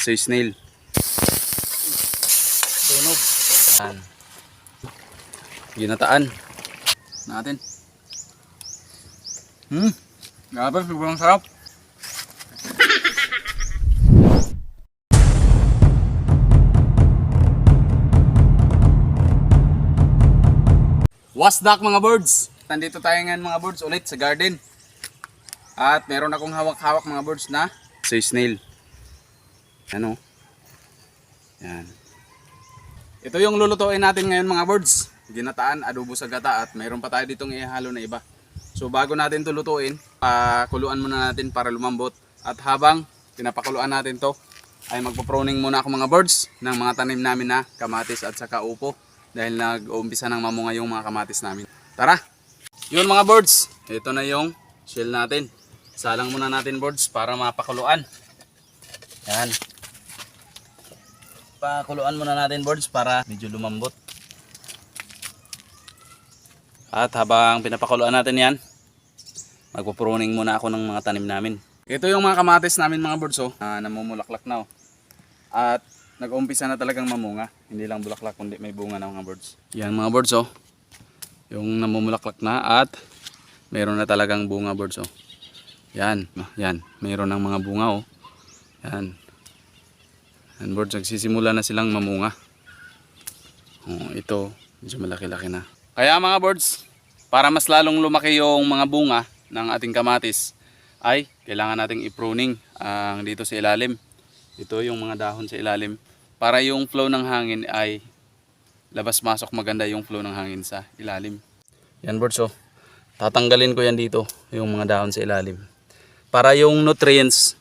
Sa snail. Tunog. Yan. Ginataan. Natin. Hmm. Grabe, sobrang sarap. Wasdak mga birds. Nandito tayo ngayon mga birds ulit sa garden. At meron akong hawak-hawak mga birds na sa snail. Ano? Yan. Ito yung lulutuin natin ngayon mga birds. Ginataan, adobo sa gata at mayroon pa tayo ditong ihalo na iba. So bago natin ito lutuin, pakuluan muna natin para lumambot. At habang pinapakuluan natin to, ay magpo-pruning muna ako mga birds ng mga tanim namin na kamatis at saka upo. Dahil nag-uumpisa ng mamunga yung mga kamatis namin. Tara! Yun mga birds, ito na yung shell natin. Salang muna natin birds para mapakuluan. Yan. Pakuluan muna natin birds para medyo lumambot. At habang pinapakuluan natin yan, magpo-pruning muna ako ng mga tanim namin. Ito yung mga kamatis namin mga birds oh, na namumulaklak na oh. At nag-umpisa na talagang mamunga. Hindi lang bulaklak kundi may bunga na mga birds. Yan mga birds oh. Yung namumulaklak na at meron na talagang bunga birds oh. Yan, yan. Mayroon ng mga bunga oh. Yan. Yan birds, nagsisimula na silang mamunga. Oh, ito, medyo malaki-laki na. Kaya mga birds, para mas lalong lumaki yung mga bunga ng ating kamatis, ay kailangan nating i-pruning ang dito sa ilalim. Ito yung mga dahon sa ilalim. Para yung flow ng hangin ay labas-masok maganda yung flow ng hangin sa ilalim. Yan birds oh. Tatanggalin ko yan dito, yung mga dahon sa ilalim. Para yung nutrients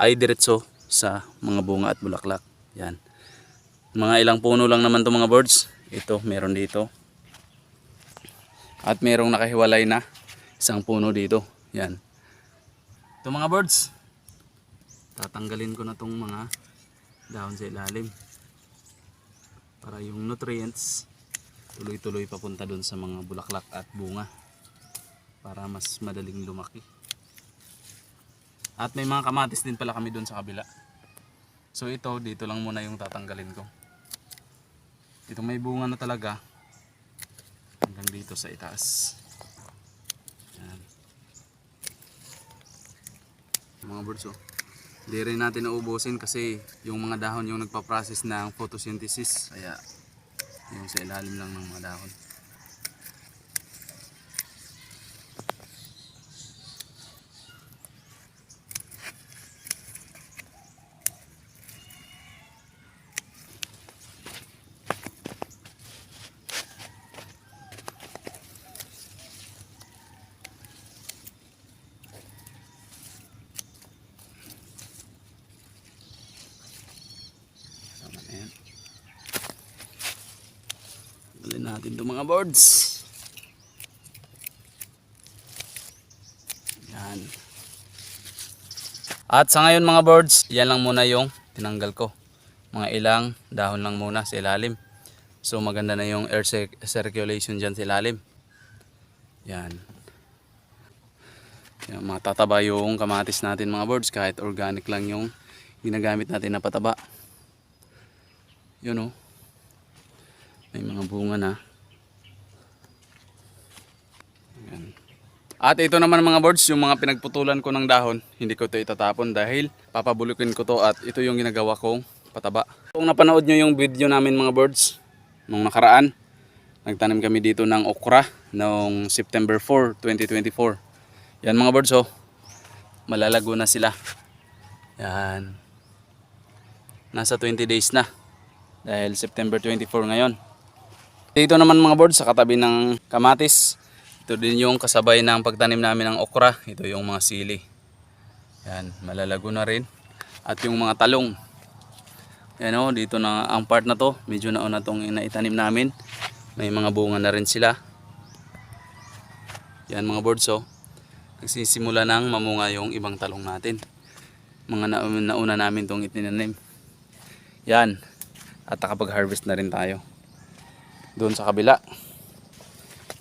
ay diretso sa mga bunga at bulaklak. Yan. Mga ilang puno lang naman to mga birds. Ito, meron dito. At merong nakahiwalay na isang puno dito. Yan. Ito mga birds. Tatanggalin ko na tong mga dahon sa ilalim. Para yung nutrients tuloy-tuloy papunta dun sa mga bulaklak at bunga. Para mas madaling lumaki. At may mga kamatis din pala kami dun sa kabila. So ito, dito lang muna yung tatanggalin ko. Ito may bunga na talaga. Hanggang dito sa itaas. Yan. Mga birds oh. Hindi rin natin naubusin kasi yung mga dahon yung nagpa-process ng photosynthesis. Kaya yung sa ilalim lang ng mga dahon. Natin itong mga boards. Yan. At sa ngayon mga boards, yan lang muna yung tinanggal ko. Mga ilang dahon lang muna sa ilalim. So maganda na yung air cir- circulation dyan sa ilalim. Yan. Yan, matataba yung kamatis natin mga boards kahit organic lang yung ginagamit natin na pataba. Yun oh. May mga bunga na. Ayan. At ito naman mga birds, yung mga pinagputulan ko ng dahon, hindi ko ito itatapon dahil papabulukin ko to at ito yung ginagawa kong pataba. Kung napanood nyo yung video namin mga birds, nung nakaraan, nagtanim kami dito ng okra noong September 4, 2024. Yan mga birds oh, malalago na sila. Yan. Nasa 20 days na dahil September 24 ngayon. Dito naman mga birds sa katabi ng kamatis. Ito din yung kasabay ng pagtanim namin ng okra. Ito yung mga sili. Yan, malalago na rin. At yung mga talong. Yan o, dito na ang part na to. Medyo nauna tong inaitanim namin. May mga bunga na rin sila. Yan mga birds o. Nagsisimula nang mamunga yung ibang talong natin. Mga nauna namin tong itinanim. Yan. At nakapag-harvest na rin tayo doon sa kabila.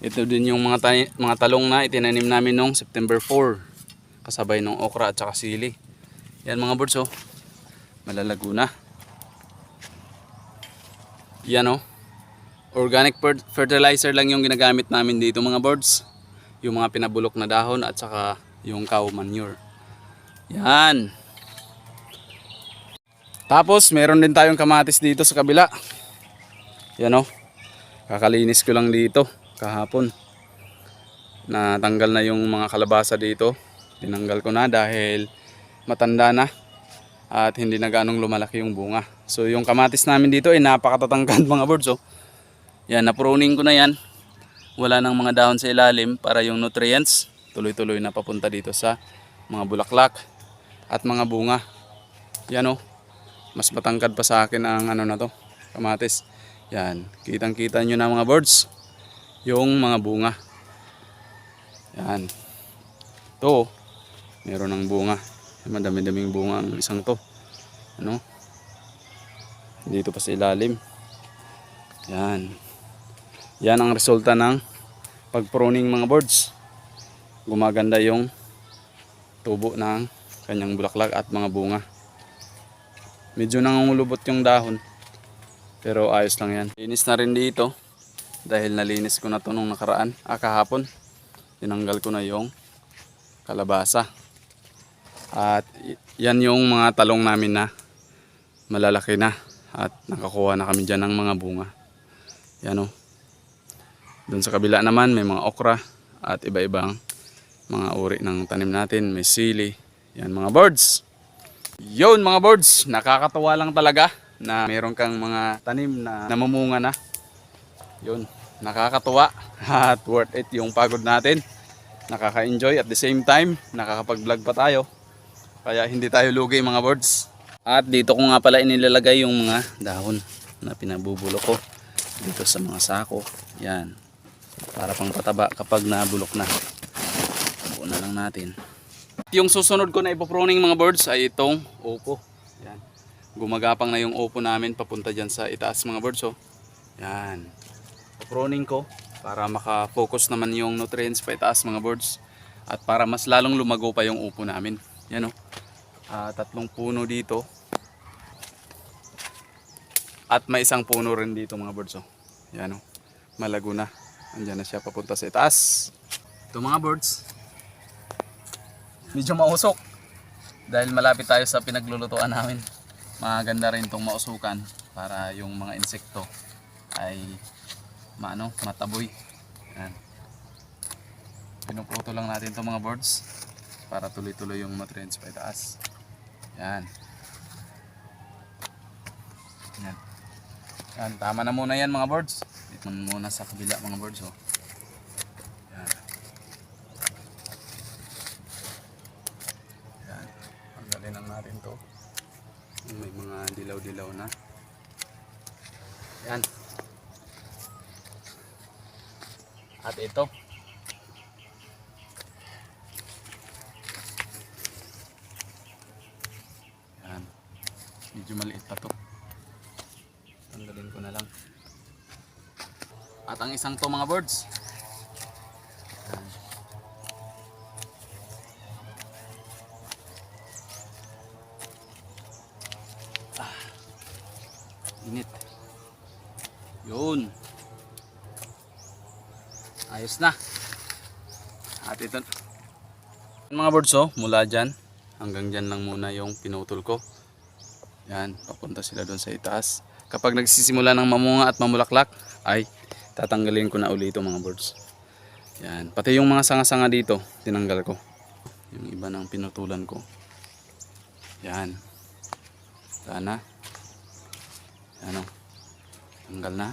Ito din yung mga, mga talong na itinanim namin noong September 4. Kasabay ng okra at saka sili. Yan mga birds oh. Malalago na. Yan o. Organic fer- fertilizer lang yung ginagamit namin dito mga birds. Yung mga pinabulok na dahon at saka yung cow manure. Yan. Tapos meron din tayong kamatis dito sa kabila. Yan o. Kakalinis ko lang dito kahapon. Natanggal na yung mga kalabasa dito. Tinanggal ko na dahil matanda na at hindi na ganong lumalaki yung bunga. So yung kamatis namin dito ay napakatatangkad mga birds. Oh. Yan, napruning ko na yan. Wala nang mga dahon sa ilalim para yung nutrients tuloy-tuloy na papunta dito sa mga bulaklak at mga bunga. Yan oh. Mas matangkad pa sa akin ang ano na to, kamatis. Yan, kitang-kita nyo na mga birds yung mga bunga. Yan. To, meron ng bunga. Madami-daming bunga ang isang to. Ano? Dito pa sa ilalim. Yan. Yan ang resulta ng pagpruning mga birds. Gumaganda yung tubo ng kanyang bulaklak at mga bunga. Medyo nangungulubot yung dahon. Pero ayos lang yan. Linis na rin dito. Dahil nalinis ko na to nung nakaraan. Ah, kahapon. Tinanggal ko na yung kalabasa. At yan yung mga talong namin na malalaki na. At nakakuha na kami dyan ng mga bunga. Yan o. Doon sa kabila naman may mga okra at iba-ibang mga uri ng tanim natin. May sili. Yan mga birds. Yun mga birds, nakakatawa lang talaga na meron kang mga tanim na namumunga na. Yun, nakakatuwa at worth it yung pagod natin. Nakaka-enjoy at the same time, nakakapag-vlog pa tayo. Kaya hindi tayo lugi mga birds. At dito ko nga pala inilalagay yung mga dahon na pinabubulok ko dito sa mga sako. Yan. Para pang pataba kapag nabulok na. Buo na lang natin. Yung susunod ko na ipopruning mga birds ay itong opo. Yan. Gumagapang na yung opo namin papunta dyan sa itaas mga birds. Oh. Yan. Pruning ko para maka-focus naman yung nutrients pa itaas mga birds. At para mas lalong lumago pa yung upo namin. Yan oh. Ah, tatlong puno dito. At may isang puno rin dito mga birds oh. Yan oh. Malago na. Andiyan na siya papunta sa itaas. Ito mga birds. Medyo mausok. Dahil malapit tayo sa pinaglulutuan namin. Maganda rin itong mausukan para yung mga insekto ay maano, mataboy. Yan. Pinupluto lang natin itong mga birds para tuloy-tuloy yung nutrients pa itaas. Yan. Yan. Yan, tama na muna yan mga birds. Dito muna sa kabila mga birds oh. Yan. Yan. Tanggalin lang natin to. Yung May mga dilaw-dilaw na. Yan. At ito. Yan. Medyo maliit pa to. Tanggalin ko na lang. At ang isang to mga birds. Yun. Ayos na. At ito. Mga birds oh, mula dyan. Hanggang dyan lang muna yung pinutol ko. Yan, papunta sila doon sa itaas. Kapag nagsisimula ng mamunga at mamulaklak, ay tatanggalin ko na uli ito mga birds. Yan, pati yung mga sanga-sanga dito, tinanggal ko. Yung iba ng pinutulan ko. Yan. Sana. Yan o. Tanggal na.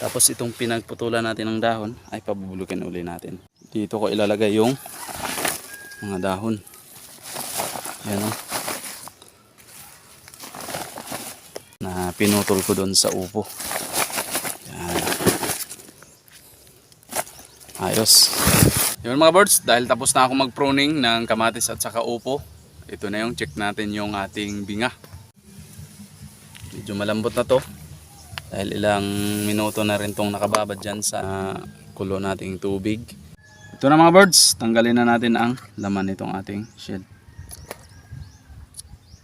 Tapos itong pinagputulan natin ng dahon ay pabubulukin uli natin. Dito ko ilalagay yung mga dahon. Yan o. Na pinutol ko doon sa upo. Yan. Ayos. Yun mga birds, dahil tapos na ako mag-pruning ng kamatis at saka upo, ito na yung check natin yung ating binga. Medyo malambot na to. Dahil ilang minuto na rin tong nakababad dyan sa kulo nating tubig. Ito na mga birds, tanggalin na natin ang laman nitong ating shell.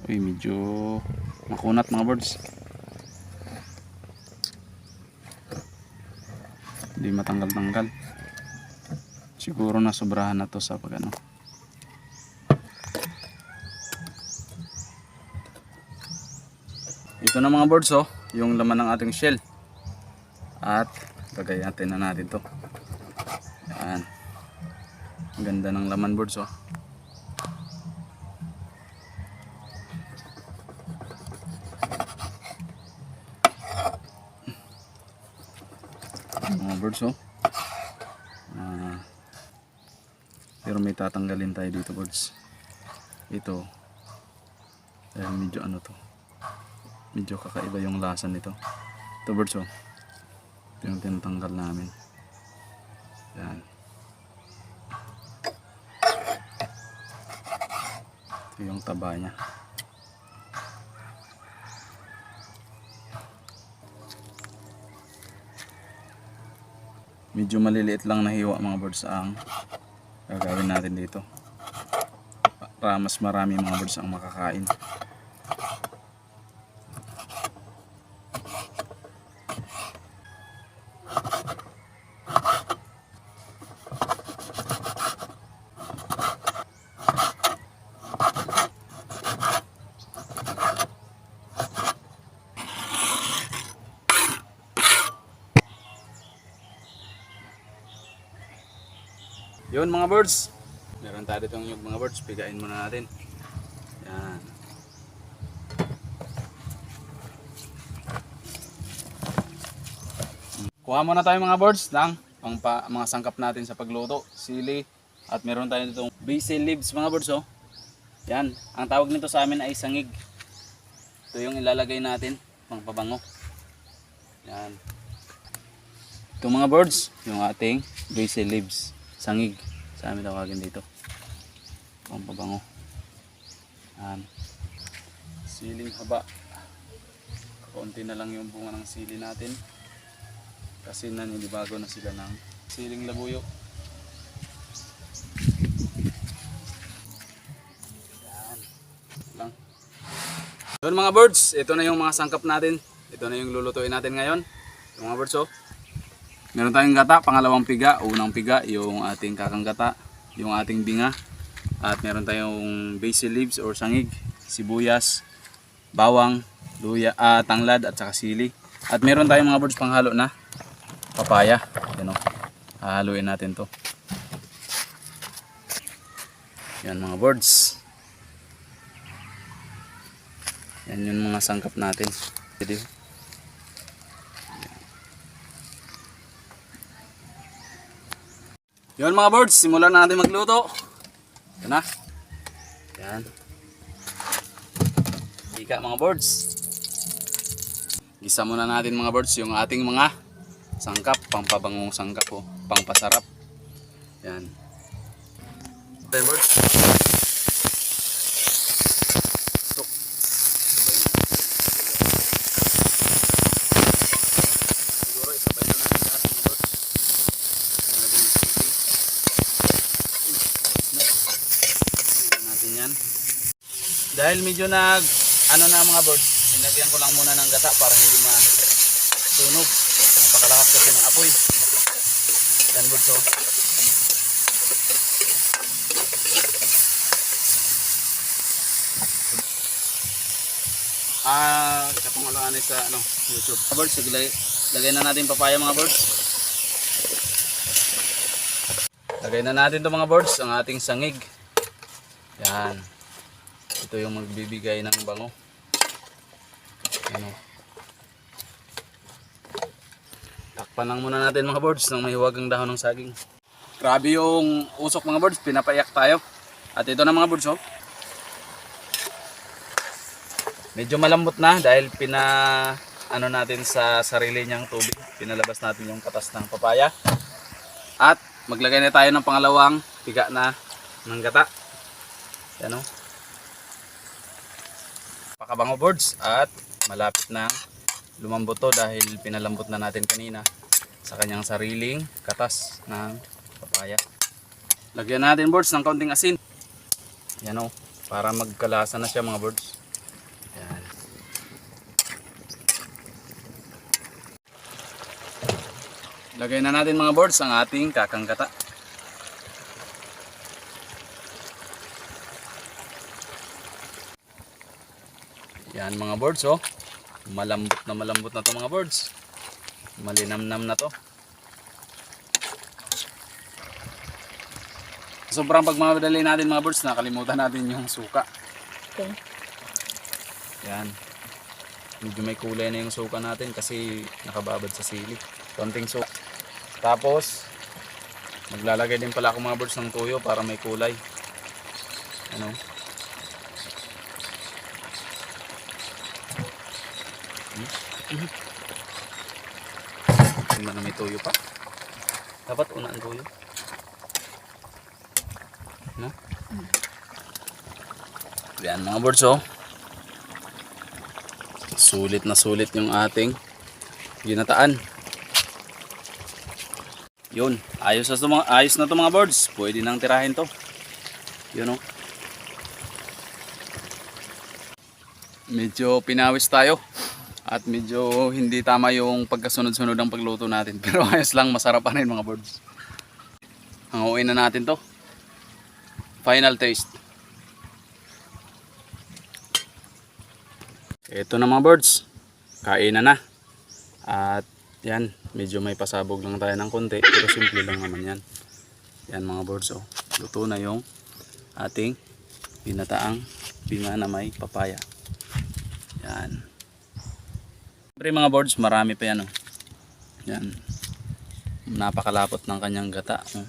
Uy, medyo makunat mga birds. Hindi matanggal-tanggal. Siguro na sobrahan na to sa pag ano. Ito na mga birds oh, yung laman ng ating shell. At lagay natin na natin to. Yan. Ang ganda ng laman birds oh. mga birds oh. Ah, pero may tatanggalin tayo dito birds. Ito. Dahil medyo ano to. Medyo kakaiba yung lasa nito. Ito birds oh. Ito yung tinatanggal namin. Yan. Ito yung taba niya. medyo maliliit lang na hiwa mga birds ang gagawin natin dito para mas marami mga birds ang makakain Yun mga birds. Meron tayo ditong yung mga birds. Pigain muna natin. Yan. Kuha muna tayo mga birds ng pang pa, mga sangkap natin sa pagluto. Sili. At meron tayo ditong basil leaves mga birds oh. Yan. Ang tawag nito sa amin ay sangig. Ito yung ilalagay natin. Pang pabango. Yan. Ito mga birds. Yung ating basil leaves sangig. Sa amin tawagin dito ang pabango. Yan siling haba. Kaunti na lang yung bunga ng sili natin. Kasi naninibago na sila ng siling labuyo. Yan yun mga birds. Ito na yung mga sangkap natin. Ito na yung lulutuin natin ngayon. Yung mga birds oh Meron tayong gata, pangalawang piga, unang piga, yung ating kakang gata, yung ating binga. At meron tayong basil leaves or sangig, sibuyas, bawang, luya, ah, tanglad at saka sili. At meron tayong mga birds panghalo na papaya. Yan o. Hahaluin natin to. Yan mga birds. Yan yung mga sangkap natin. Pwede. Yun mga birds, simulan na natin magluto. Ito na. Yan. Ika mga birds. Gisa muna natin mga birds yung ating mga sangkap, pampabangong sangkap po, pangpasarap. Yan. Ito yung birds. Tok. Siguro isabay na natin lahat mga birds. Yan natin yung sili. Tingnan natin yan. Dahil medyo nag ano na mga birds, sinagyan ko lang muna ng gata para hindi masunog. Napakalakas kasi ng apoy. Yan birds oh. Ah, ulangan sa ano, YouTube. Birds, sige, lagay, na natin papaya mga birds. Lagay na natin to mga birds, ang ating sangig. Yan. Ito yung magbibigay ng bango. Ano. Takpan lang muna natin mga birds ng mahiwagang dahon ng saging. Grabe yung usok mga birds, pinapayak tayo. At ito na mga birds oh. Medyo malambot na dahil pina ano natin sa sarili niyang tubig. Pinalabas natin yung katas ng papaya. At maglagay na tayo ng pangalawang piga na ng gata. Yan o kabango boards at malapit ng lumambuto dahil pinalambot na natin kanina sa kanyang sariling katas ng papaya. Lagyan natin boards ng kaunting asin. Yan o, para magkalasa na siya mga boards. Yan. Lagay na natin mga boards ang ating kakangkata. Yan mga boards oh. Malambot na malambot na to mga boards. Malinamnam na to. Sobrang pagmamadali natin mga birds, nakalimutan natin yung suka. Okay. Yan. Medyo may kulay na yung suka natin kasi nakababad sa sili. Konting suka. Tapos, maglalagay din pala ako mga birds ng tuyo para may kulay. Ano? Hmm? Tingnan na may tuyo pa. Dapat una ang tuyo. No? Yan mga birds oh. Sulit na sulit yung ating ginataan. Yun, ayos na to mga ayos na to mga birds. Pwede nang tirahin to. Yun oh. Medyo pinawis tayo at medyo hindi tama yung pagkasunod-sunod ng pagluto natin. Pero ayos lang, masarap pa rin mga birds. Hanguin na natin to. Final taste. Ito na mga birds. Kain na na. At yan, medyo may pasabog lang tayo ng konti. Pero simple lang naman yan. Yan mga birds. Oh. Luto na yung ating pinataang binga na may papaya. Yan. Siyempre mga birds, marami pa yan. Oh. Yan. Napakalapot ng kanyang gata. Oh.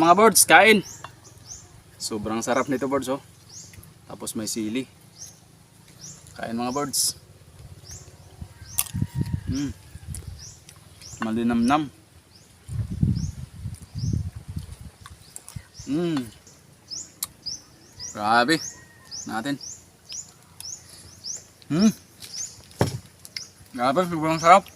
Mga birds, kain. Sobrang sarap nito birds oh. Tapos may sili. Kain mga birds. Mm. Malinamnam. Mm. Grabe. Natin. Hmm. Grabe, sobrang sarap.